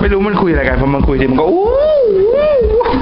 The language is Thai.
ไม่รู้มันคุยอะไรกันพอมันคุยทีมันก็อู้อู้